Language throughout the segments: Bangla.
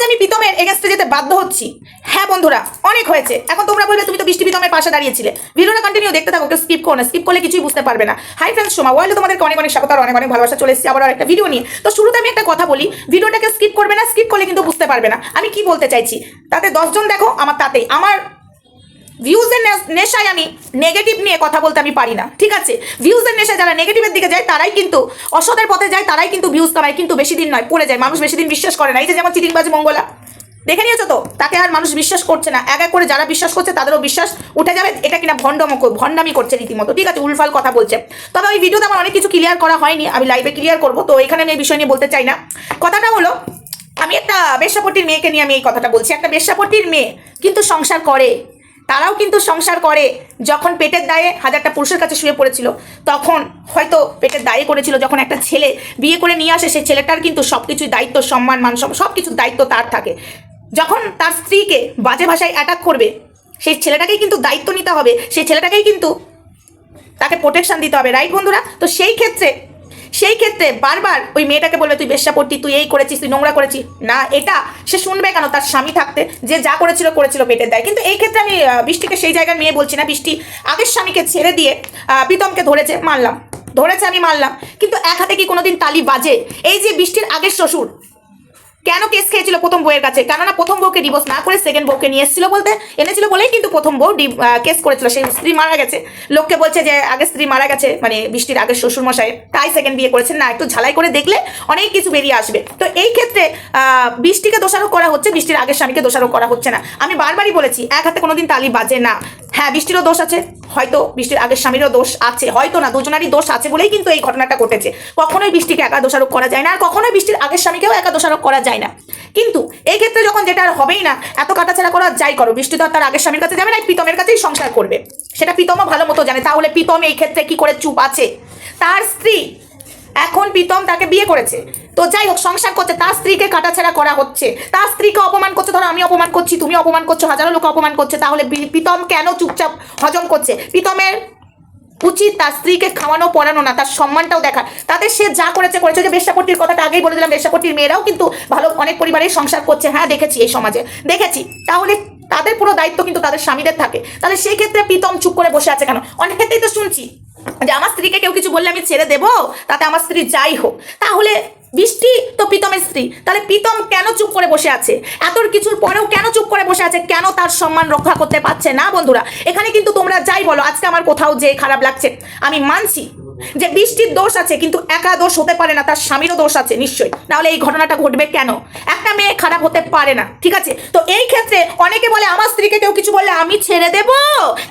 আজ আমি প্রীতমের এগেনস্টে যেতে বাধ্য হচ্ছি। হ্যাঁ বন্ধুরা, অনেক হয়েছে। এখন তোমরা বলবে, তুমি তো বৃষ্টি প্রীতমের পাশে দাঁড়িয়েছিলে। ভিডিওটা কন্টিনিউ দেখতে থাকো কেউ স্কিপ করো না স্কিপ করলে কিছুই বুঝতে পারবে না। হাই ফ্রেন্ডস সোমা ওয়াইলে তোমাদেরকে অনেক অনেক স্বাগত অনেক অনেক ভালোবাসা, চলে এসেছি আবার একটা ভিডিও নিয়ে। তো শুরুতে আমি একটা কথা বলি, ভিডিওটাকে স্কিপ করবে না স্কিপ করলে কিন্তু বুঝতে পারবে না। আমি কি বলতে চাইছি? তাতে দশজন দেখো, আমার তাতেই। আমার ভিউজের নেশায় আমি নেগেটিভ নিয়ে কথা বলতে আমি পারি না, ঠিক আছে? ভিউজের নেশায় যারা নেগেটিভের দিকে যায়, তারাই কিন্তু অসতের পথে যায়, তারাই কিন্তু ভিউজ কামায় কিন্তু বেশি দিন নয়, পড়ে যায়, মানুষ বেশি দিন বিশ্বাস করে না। এই যে যেমন চিটিংবাজ মঙ্গলা, দেখে নিয়েছো তো? তাকে আর মানুষ বিশ্বাস করছে না। এক এক করে যারা বিশ্বাস করছে, তাদেরও বিশ্বাস উঠে যাবে। এটা কিনা ভণ্ডম ভণ্ডামি করছে রীতিমতো, ঠিক আছে? উলফাল কথা বলছে। তবে ওই ভিডিওতে আমার অনেক কিছু ক্লিয়ার করা হয়নি, আমি লাইভে ক্লিয়ার করব, তো এখানে আমি এই বিষয় নিয়ে বলতে চাই না। কথাটা হলো, আমি একটা বেশ্যাপট্টির মেয়েকে নিয়ে আমি এই কথাটা বলছি। একটা বেশ্যাপট্টির মেয়ে কিন্তু সংসার করে। তারাও কিন্তু সংসার করে। যখন পেটের দায়ে হাজারটা পুরুষের কাছে শুয়ে পড়েছিল, তখন হয়তো পেটের দায়ে করেছিল, যখন একটা ছেলে বিয়ে করে নিয়ে আসে, সেই ছেলেটার কিন্তু সব কিছুই দায়িত্ব, সম্মান, মান, সব কিছুর দায়িত্ব তার থাকে। যখন তার স্ত্রীকে বাজে ভাষায় অ্যাটাক করবে, সেই ছেলেটাকেই কিন্তু দায়িত্ব নিতে হবে, সেই ছেলেটাকেই কিন্তু তাকে প্রোটেকশান দিতে হবে রাইট বন্ধুরা? তো সেই ক্ষেত্রে সেই ক্ষেত্রে বারবার ওই মেয়েটাকে বলবে, তুই বেশ্যাপট্টি তুই এই করেছিস, তুই নোংরা করেছিস। না, এটা সে শুনবে কেন? তার স্বামী থাকতে, যে যা করেছিল করেছিল পেটের দায়। কিন্তু এই ক্ষেত্রে আমি বৃষ্টিকে সেই জায়গার মেয়ে বলছি না। বৃষ্টি আগের স্বামীকে ছেড়ে দিয়ে প্রীতমকে ধরেছে মানলাম ধরেছে আমি মানলাম কিন্তু এক হাতে কি কোনোদিন তালি বাজে? এই যে বৃষ্টির আগের শ্বশুর কেন কেস খেয়েছিল প্রথম বউয়ের কাছে? কেননা প্রথম বউকে ডিভোর্স না করে সেকেন্ড বউকে নিয়ে এসেছিল বলতে। এনেছিল বলেই কিন্তু প্রথম বউ কেস করেছিল। সেই স্ত্রী মারা গেছে। লোককে বলছে যে আগে স্ত্রী মারা গেছে মানে বৃষ্টির আগে শ্বশুর মশাই তাই সেকেন্ড বিয়ে করেছেন। না, একটু ঝালাই করে দেখলে অনেক কিছু বেরিয়ে আসবে। তো এই ক্ষেত্রে বৃষ্টিকে দোষারোপ করা হচ্ছে। বৃষ্টির আগের স্বামীকে দোষারোপ করা হচ্ছে না। আমি বারবারই বলেছি, এক হাতে কোনোদিন তালি বাজে না। হ্যাঁ বৃষ্টিরও দোষ আছে, হয়তো বৃষ্টির আগের স্বামীরও দোষ আছে, হয়তো না, দুজনারই দোষ আছে বলেই কিন্তু এই ঘটনাটা ঘটেছে। কখনোই বৃষ্টিকে একা দোষারোপ করা যায় না, আর কখনোই বৃষ্টির আগের স্বামীকেও একা দোষারোপ করা যায় না। কিন্তু এই ক্ষেত্রে যখন যেটা আর হবেই না, এত কাটাছেড়া করা যাই করো, বৃষ্টি তো তার আগের স্বামীর কাছে যাবে না প্রীতমের কাছেই সংসার করবে। সেটা প্রীতমও ভালো মতো জানে, তাহলে প্রীতম এই ক্ষেত্রে কি করে চুপ আছে? তার স্ত্রী, এখন প্রীতম তাকে বিয়ে করেছে। তো যাই হোক সংসার করছে তার স্ত্রীকে কাটাছেড়া করা হচ্ছে। তার স্ত্রীকে অপমান করছে, ধরো আমি অপমান করছি, তুমি অপমান করছ, হাজারো লোক অপমান করছে, তাহলে প্রীতম কেন চুপচাপ হজম করছে? প্রীতমের উচিত তার স্ত্রীকে খাওয়ানো, পড়ানো না, তার সম্মানটাও দেখা তাতে সে যা করেছে করেছে। যে বেশ্যাপট্টির কথাটা আগেই বলে দিলাম বেশ্যাপট্টির মেয়েরাও কিন্তু ভালো, অনেক পরিবারের সংসার করছে। হ্যাঁ দেখেছি এই সমাজে, দেখেছি। তাহলে তাদের পুরো দায়িত্ব কিন্তু তাদের স্বামীদের থাকে। তাহলে সেই ক্ষেত্রে প্রীতম চুপ করে বসে আছে কেন? অনেক ক্ষেত্রেই তো শুনছি যে, আমার স্ত্রীকে কেউ কিছু বললে আমি ছেড়ে দেবো? তাতে আমার স্ত্রী যাই হোক। তাহলে বৃষ্টি তো প্রীতমের স্ত্রী। তাহলে প্রীতম কেন চুপ করে বসে আছে? এত কিছুর পরেও কেন চুপ করে বসে আছে? কেন তার সম্মান রক্ষা করতে পারছে না বন্ধুরা? এখানে কিন্তু তোমরা যাই বলো, আজকে আমার কোথাও যে খারাপ লাগছে, আমি মানছি যে বৃষ্টির দোষ আছে, কিন্তু একা দোষ হতে পারে না, তার স্বামীরও দোষ আছে, নিশ্চয়ই। নাহলে এই ঘটনাটা ঘটবে কেন? একটা মেয়ে খারাপ হতে পারে না, ঠিক আছে? তো এই ক্ষেত্রে অনেকে বলে, আমার স্ত্রীকে কেউ কিছু বললে আমি ছেড়ে দেবো?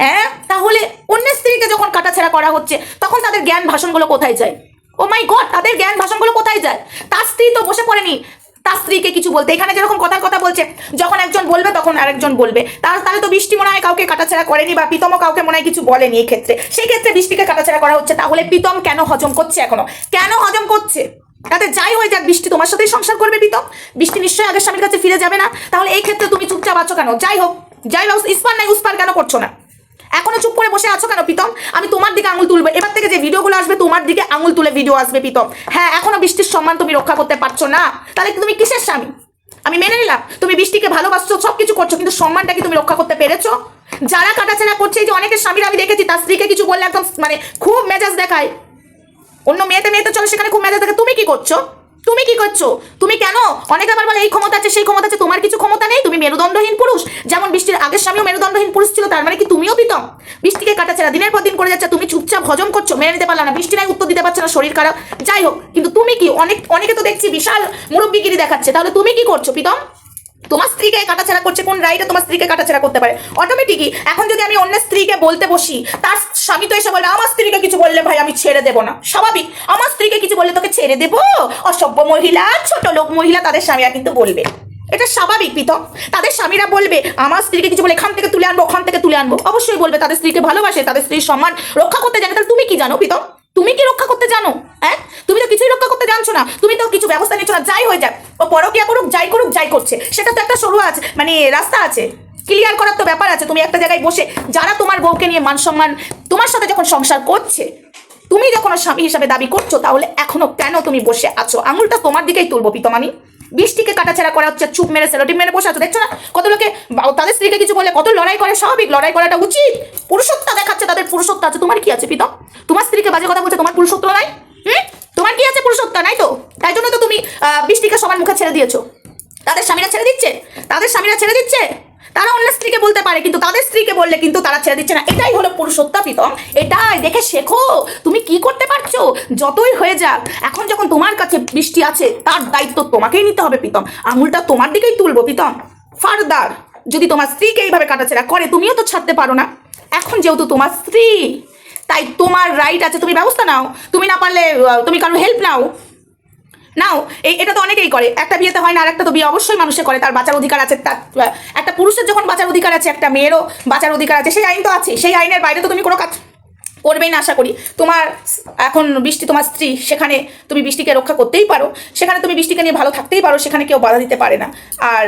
হ্যাঁ? তাহলে অন্যের স্ত্রীকে যখন কাটাছেড়া করা হচ্ছে, তখন তাদের জ্ঞান ভাষণগুলো কোথায় যায়? ও মাই গড তাদের জ্ঞান ভাষণগুলো কোথায় যায়? তার স্ত্রী তো বসে পড়েনি। তার স্ত্রীকে কিছু বলতে। এখানে যেরকম কথার কথা বলছে, যখন একজন বলবে তখন আরেকজন বলবে। তার তাহলে তো বৃষ্টি মনে হয় কাউকে কাটাছেড়া করেনি বা প্রীতমও কাউকে মনে হয় কিছু বলেনি এই ক্ষেত্রে সেই ক্ষেত্রে বৃষ্টিকে কাটাছেড়া করা হচ্ছে। তাহলে প্রীতম কেন হজম করছে এখনও? কেন হজম করছে? তাতে যাই হয়ে যাক, বৃষ্টি তোমার সাথেই সংসার করবে প্রীতম। বৃষ্টি নিশ্চয়ই আগের স্বামীর কাছে ফিরে যাবে না। তাহলে এই ক্ষেত্রে তুমি চুপচাপ আছো কেন? যাই হোক যাই হোক, ইস্পার নাই, উস্পার কেন করছ না? এখনও চুপ করে বসে আছো কেন প্রীতম? আমি তোমার দিকে আঙুল তুলবো। এবার থেকে যে ভিডিওগুলো আসবে, তোমার দিকে আঙুল তুলে ভিডিও আসবে প্রীতম। হ্যাঁ এখনও বৃষ্টির সম্মান তুমি রক্ষা করতে পারছ না। তাহলে তুমি কিসের স্বামী? আমি মেনে নিলাম, তুমি বৃষ্টিকে ভালোবাসছো সব কিছু করছ, কিন্তু সম্মানটা কি তুমি রক্ষা করতে পেরেছ? যারা কাটাছেনা করছে যে অনেকের স্বামীরা আমি দেখেছি, তার স্ত্রীকে কিছু বললে একদম মানে খুব মেজাজ দেখায়। অন্য মেয়েতে মেয়েতে চলে, সেখানে খুব মেজাজ দেখে তুমি কি করছ? তুমি কি করছ? তুমি কেন? অনেকে আবার বলে, এই ক্ষমতা আছে, সেই ক্ষমতা আছে। তোমার কিছু ক্ষমতা নেই? তুমি মেরুদণ্ডহীন পুরুষ। যেমন বৃষ্টির আগের স্বামীও মেরুদণ্ডহীন পুরুষ ছিল, তার মানে কি তুমিও পিতম বৃষ্টিকে কাটাছেনা দিনের পর দিন করে যাচ্ছে, তুমি চুপচাপ হজম করছ, মেনে নিতে পারলাম না। বৃষ্টি নাই, উত্তর দিতে পারছে না, শরীর খারাপ। যাই হোক, কিন্তু তুমি কি, অনেক, অনেকে তো দেখছি বিশাল মুরব্বিগিরি দেখাচ্ছে। তাহলে তুমি কি করছ প্রীতম? তোমার স্ত্রীকে কাটাছেড়া করছে, কোন রাইটে তোমার স্ত্রীকে কাটাছেড়া করতে পারে? অটোমেটিকই এখন যদি আমি অন্য স্ত্রীকে বলতে বসি, তার স্বামী তো এসে বলবে, আমার স্ত্রীকে কিছু বললে ভাই আমি ছেড়ে দেবো না। স্বাভাবিক। আমার স্ত্রীকে কিছু বললে তোকে ছেড়ে দেবো? অসভ্য মহিলা, ছোট লোক মহিলা, তাদের স্বামীরা কিন্তু বলবে। এটা স্বাভাবিক পৃথক। তাদের স্বামীরা বলবে, আমার স্ত্রীকে কিছু বলে এখান থেকে তুলে আনব, ওখান থেকে তুলে আনব। অবশ্যই বলবে, তাদের স্ত্রীকে ভালোবাসে, তাদের স্ত্রীর সম্মান রক্ষা করতে জানে। তাহলে তুমি কি জানো প্রীতম তুমি কি রক্ষা করতে জানো হ্যাঁ তুমি তো কিছুই রক্ষা করতে জানছো না? তুমি তো কিছু ব্যবস্থা নিচ্ছ না, যাই হয়ে যাক। ও পরকিয়া করুক, যাই করুক, যাই করছে। সেটা তো একটা সরু আছে মানে রাস্তা আছে। ক্লিয়ার করার তো ব্যাপার আছে, তুমি একটা জায়গায় বসে, যারা তোমার বউকে নিয়ে মান সম্মান, তোমার সাথে যখন সংসার করছে, তুমি যখন স্বামী হিসাবে দাবি করছ, তাহলে এখনও কেন তুমি বসে আছো? আঙুলটা তোমার দিকেই তুলবো প্রীতম আমি বৃষ্টিকে কাটাছেড়া করা হচ্ছে, চুপ মেরে সেলোটিপ মেরে বসে আছো, দেখছ না? কত লোকে তাদের স্ত্রীকে কিছু বলে, কত লড়াই করে, স্বাভাবিক লড়াই করাটা উচিত। পুরুষত্ব দেখাচ্ছে, তাদের পুরুষত্ব আছে। তোমার কি আছে প্রীতম তোমার স্ত্রীকে বাজে কথা বলছে, তোমার পুরুষত্ব নাই? কি আছে পুরুষত্ব নাই তো? তাই জন্য তো তুমি বৃষ্টিকে সবার মুখে ছেড়ে দিয়েছ। তাদের স্বামীরা ছেড়ে দিচ্ছে? তাদের স্বামীরা ছেড়ে দিচ্ছে? তারা অন্য স্ত্রীকে বলতে পারে, কিন্তু তাদের স্ত্রীকে বললে কিন্তু তারা ছেড়ে দিচ্ছে না। এটাই হলো পুরুষত্ব প্রীতম এটাই দেখে শেখো, তুমি কি করতে পারছ? যতই হয়ে যাক, এখন যখন তোমার কাছে বৃষ্টি আছে, তার দায়িত্ব তোমাকেই নিতে হবে প্রীতম। আঙুলটা তোমার দিকেই তুলবো প্রীতম। ফারদার, যদি তোমার স্ত্রীকে এইভাবে কাটাছেড়া করে, তুমিও তো ছাড়তে পারো না। এখন যেহেতু তোমার স্ত্রী, তাই তোমার রাইট আছে। তুমি ব্যবস্থা নাও। তুমি না পারলে তুমি কারও হেল্প নাও। নাও এই, এটা তো অনেকেই করে। একটা বিয়েতে হয় না আর একটা তো বিয়ে অবশ্যই মানুষে করে। তার বাঁচার অধিকার আছে, তার একটা পুরুষের যখন বাঁচার অধিকার আছে, একটা মেয়েরও বাঁচার অধিকার আছে, সেই আইন তো আছে। সেই আইনের বাইরে তো তুমি কোনো কাজ করবেই না, আশা করি। তোমার এখন বৃষ্টি, তোমার স্ত্রী, সেখানে তুমি বৃষ্টিকে রক্ষা করতেই পারো। সেখানে তুমি বৃষ্টিকে নিয়ে ভালো থাকতেই পারো, সেখানে কেউ বাধা দিতে পারে না। আর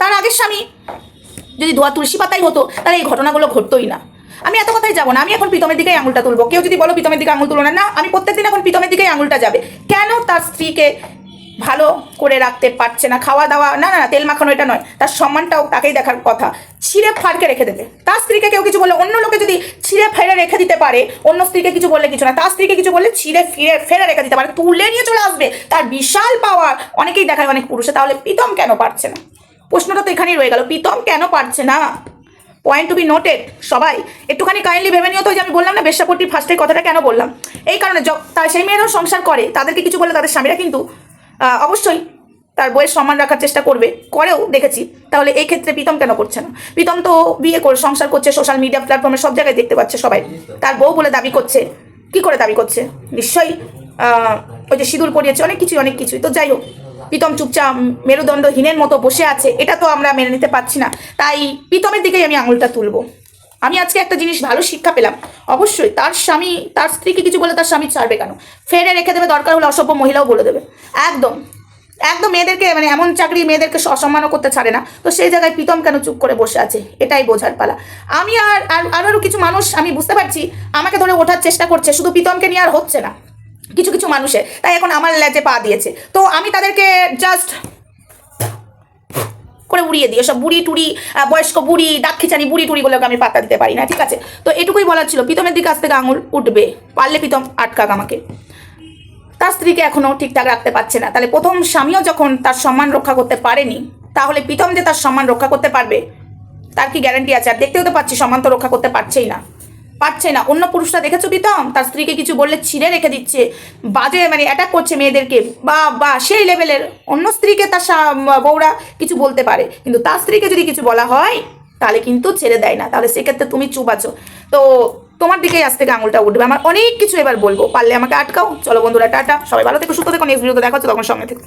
তার আগের স্বামী, যদি ধোয়া তুলসী পাতাই হতো, তাহলে এই ঘটনাগুলো ঘটতোই না। আমি এত কথাই যাব না, আমি এখন প্রীতমের দিকেই আঙুলটা তুলবো। কেউ যদি বলো প্রীতমের দিকে আঙুল তুলো না, আমি প্রত্যেকদিন এখন প্রীতমের দিকেই আঙুলটা যাবে। তার স্ত্রীকে ভালো করে রাখতে পারছে না, খাওয়া দাওয়া, না না তেল মাখানো এটা নয়, তার সম্মানটাও তাকেই দেখার কথা। ছিঁড়ে ফাড়কে রেখে দেবে। তার স্ত্রীকে কেউ কিছু বলে অন্য লোকে যদি ছিঁড়ে ফেরে রেখে দিতে পারে, অন্য স্ত্রীকে কিছু বললে কিছু না। তার স্ত্রীকে কিছু বললে ছিঁড়ে ফিরে ফেরে রেখে দিতে পারে, তুলে নিয়ে চলে আসবে। তার বিশাল পাওয়ার। অনেকেই দেখায় অনেক পুরুষে, তাহলে প্রীতম কেন পারছে না? প্রশ্নটা তো এখানেই রয়ে গেল, প্রীতম কেন পারছে না? পয়েন্ট টু বি নোটেড সবাই, একটুখানি কাইন্ডলি ভেবে নিও তো যে আমি বললাম না, বেশ্যাপট্টির ফার্স্টে কথাটা কেন বললাম? এই কারণে তার সেই মেয়েরাও সংসার করে, তাদেরকে কিছু বলে তাদের স্বামীরা কিন্তু অবশ্যই তার বইয়ের সম্মান রাখার চেষ্টা করবে, করেও দেখেছি। তাহলে এই ক্ষেত্রে প্রীতম কেন করছে না? প্রীতম তো বিয়ে করে সংসার করছে সোশ্যাল মিডিয়া প্ল্যাটফর্মে সব জায়গায় দেখতে পাচ্ছে সবাই। তার বউ বলে দাবি করছে। কি করে দাবি করছে? নিশ্চয়ই ওই যে সিঁদুর পরিয়েছে, অনেক কিছুই অনেক কিছুই। তো যাই হোক প্রীতম চুপচাপ মেরুদণ্ডহীনের মতো বসে আছে, এটা তো আমরা মেনে নিতে পারছি না। তাই প্রীতমের দিকেই আমি আঙুলটা তুলবো। আমি আজকে একটা জিনিস ভালো শিক্ষা পেলাম। অবশ্যই তার স্বামী, তার স্ত্রীকে কিছু বলে তার স্বামী ছাড়বে কেন? ফেরে রেখে দেবে, দরকার হলে অসভ্য মহিলাও বলে দেবে। একদম। একদম মেয়েদেরকে মানে এমন চাকরি মেয়েদেরকে অসম্মানও করতে ছাড়ে না। তো সেই জায়গায় প্রীতম কেন চুপ করে বসে আছে? এটাই বোঝার পালা। আমি আর আর আরও কিছু মানুষ, আমি বুঝতে পারছি, আমাকে ধরে ওঠার চেষ্টা করছে, শুধু প্রীতমকে নিয়ে আর হচ্ছে না। কিছু কিছু মানুষে, তাই এখন আমার লেজে পা দিয়েছে। তো আমি তাদেরকে জাস্ট করে উড়িয়ে দিই। সব বুড়ি টুড়ি বয়স্ক বুড়ি দাঁত খিচানি বুড়ি টুড়িগুলোকে আমি পাত্তা দিতে পারি না, ঠিক আছে? তো এটুকুই বলার ছিল। প্রীতমের দিকে থেকে আঙুল উঠবে। পারলে প্রীতম আটকাক আমাকে। তার স্ত্রীকে এখনও ঠিকঠাক রাখতে পারছে না। তাহলে প্রথম স্বামীও যখন তার সম্মান রক্ষা করতে পারেনি, তাহলে প্রীতম যে তার সম্মান রক্ষা করতে পারবে, তার কি গ্যারান্টি আছে? আর দেখতেও তো পাচ্ছি, সম্মান তো রক্ষা করতে পারছেই না। পারছে না। অন্য পুরুষরা দেখেছ প্রীতম? তার স্ত্রীকে কিছু বললে ছিঁড়ে রেখে দিচ্ছে। বাজে মানে অ্যাটাক করছে মেয়েদেরকে। বা বা সেই লেভেলের অন্য স্ত্রীকে তার বউরা কিছু বলতে পারে। কিন্তু তার স্ত্রীকে যদি কিছু বলা হয়, তাহলে কিন্তু ছেড়ে দেয় না। তাহলে সেক্ষেত্রে তুমি চুপ আছো। তো তোমার দিকেই আজ থেকে আঙুলটা উঠবে। আমার অনেক কিছু এবার বলব। পারলে আমাকে আটকাও। চলো বন্ধুরা, টাটা। সবাই ভালো থেকে, সুস্থ থেকো। নেক্সট ভিডিওতে দেখা হচ্ছে, তখন সঙ্গে থেকো।